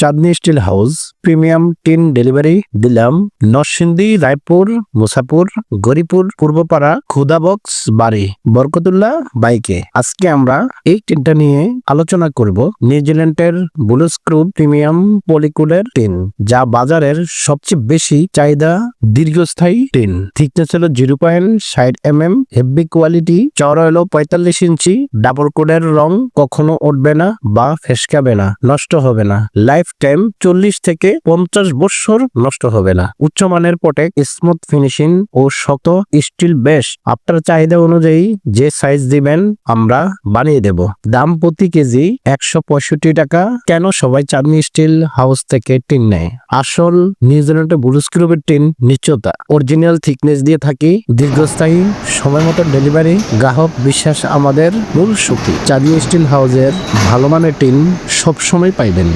Chandni steel house, premium tin delivery দিলাম। নরসিংদী, রায়পুর, মুসাপুর, গরিপুর, পূর্বপাড়া খুদাবক্স বাড়ি, বরকতুল্লাহ, বাইকে। আজকে আমরা এই টিনটা নিয়ে আলোচনা করব নিউজিল্যান্ডের ব্লু স্ক্রু প্রিমিয়াম পলিকুলের টিন, যা বাজারের সবচেয়ে বেশি চাহিদা দীর্ঘস্থায়ী টিন। থিকনেস হলো জিরো পয়েন্ট ষাট এম এম হেভি কোয়ালিটি, চওড়া হলো পঁয়তাল্লিশ ইঞ্চি, ডাবল কোডের রং কখনো উঠবে না বা ফেসকাবে না, নষ্ট হবে না। লাইফ টাইম চল্লিশ থেকে পঞ্চাশ বছর নষ্ট হবে না। উচ্চমানের পটে স্মুথ ফিনিশিং ও শক্ত স্টিল বেশ। আপনার চাহিদা অনুযায়ী যে সাইজ দিবেন, আমরা বানিয়ে দেব। দাম প্রতি কেজি একশো পঁয়ষট্টি টাকা। কেন সবাই চাঁদনি স্টিল হাউস থেকে টিন নেয়? আসল নিউজিল্যান্ডে ব্লুস্ক্রুবের টিন নিশ্চয়তা। অরিজিনাল থিকনেস দিয়ে থাকি, দীর্ঘস্থায়ী, সময় মতো ডেলিভারি। গ্রাহক বিশ্বাস আমাদের মূল শক্তি। চাঁদনি স্টিল হাউসের ভালো মানের টিন সবসময় পাইবেন।